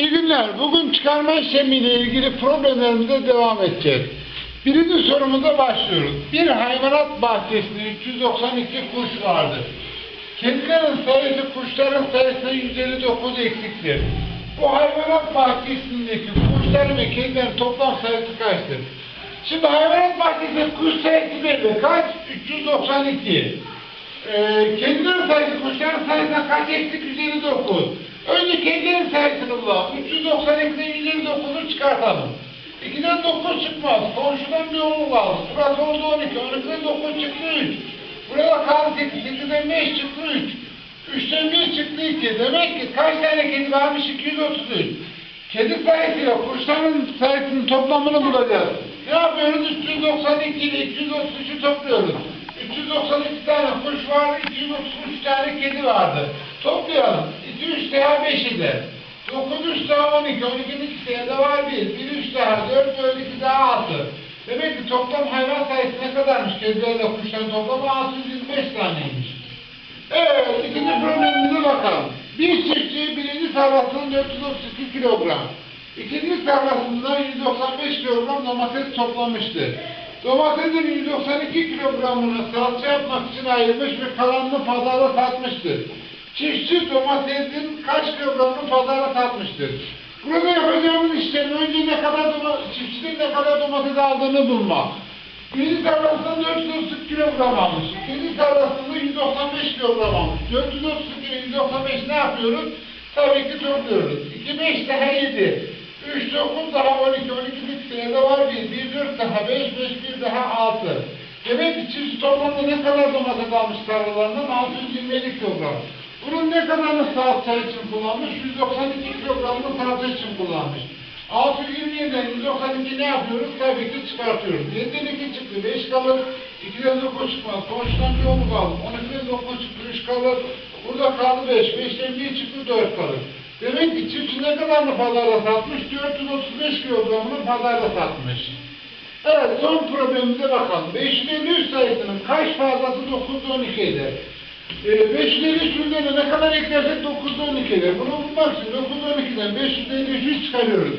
İyi günler. Bugün çıkarma işlemiyle ilgili problemlerimize devam edeceğiz. Birinci sorumuza başlıyoruz. Bir hayvanat bahçesinde 392 kuş vardır. Kedilerin sayısı kuşların sayısına 159 eksiktir. Bu hayvanat bahçesindeki kuşların ve kedilerin toplam sayısı kaçtır? Şimdi hayvanat bahçesinde kuş sayısı belli. Kaç? 392. Ee, kedilerin sayısı kuşların sayısına kaç eksik 159. Önce sayısını bulalım. 392'den 159'u çıkartalım. 2'den 9 çıkmaz. Komşudan bir 10 kaldı. Burası oldu 12. 12'den 9 çıktı 3. Burada kaldı 8. 8'den 5 çıktı 3. 3'ten 1 çıktı 2. Demek ki kaç tane kedi varmış? 233. Kedi sayısıyla kuşların sayısının toplamını bulacağız. Ne yapıyoruz? 392 ile 233'ü topluyoruz. 392 tane kuş vardı, 233 tane kedi vardı. Toplayalım. 2 3 daha 5 eder. 9 3 daha 12, 12'nin ikisi elde var 1. 1 3 daha 4, 4 2 daha 6. Demek ki toplam hayvan sayısı ne kadarmış? Kedilerle kuşların toplamı 625 taneymiş. Evet, ikinci problemimize bakalım. Bir çiftçi birinci tarlasının 432 kilogram, ikinci tarlasından 195 kilogram domates toplamıştı. Domatesin 192 kilogramını salça yapmak için ayırmış ve kalanını pazara satmıştır. Çiftçi domatesin kaç kilogramını pazara satmıştır? Burada yapacağımız işlem önce ne kadar çiftçinin ne kadar domates aldığını bulmak. Birinci tarlasında 430 kilogram almış. İkinci tarlasında 195 kilogram almış. 430 kilo 195 ne yapıyoruz? Tabii ki topluyoruz. 2 5 daha 7. 3 9 daha 12. 12 bir sırada var 1. 1 4 daha 5. 5 1 daha 6. Demek ki çiftçi toplamda ne kadar domates almış tarlalarından? 627 kilogram. Bunun ne kadarını salça için kullanmış? 192 kilogramını salça için kullanmış. 627'den 192 ne yapıyoruz? Tabii ki çıkartıyoruz. 7'den 2 çıktı, 5 kalır. 2'den 9 çıkmaz. Komşudan bir 10 kaldı. 12'den 9 çıktı, 3 kalır. Burada kaldı 5. 5'ten 1 çıktı, 4 kalır. Demek ki çiftçi ne kadarını pazarda satmış? 435 kilogramını pazarda satmış. Evet, son problemimize bakalım. 553 sayısının kaç fazlası 9'da 12 eder? Ee, 553 üzerine ne kadar eklersek 9'da 12 eder. Bunu bulmak için 9'da 12'den 553 çıkarıyoruz.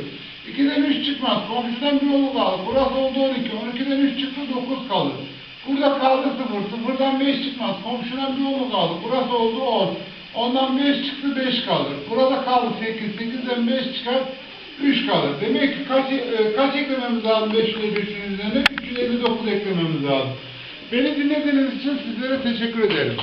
2'den 3 çıkmaz. Komşudan bir olur kalır. Burası oldu 12. 12'den 3 çıktı 9 kalır. Burada kaldı 0. 0'dan 5 çıkmaz. Komşudan bir olur kaldı. Burası oldu 10. Ondan 5 çıktı 5 kalır. Burada kaldı 8. 8'den 5 çıkar 3 kalır. Demek ki kaç, e, kaç eklememiz lazım 553'ün üzerine? 359 eklememiz lazım. Beni dinlediğiniz için sizlere teşekkür ederim.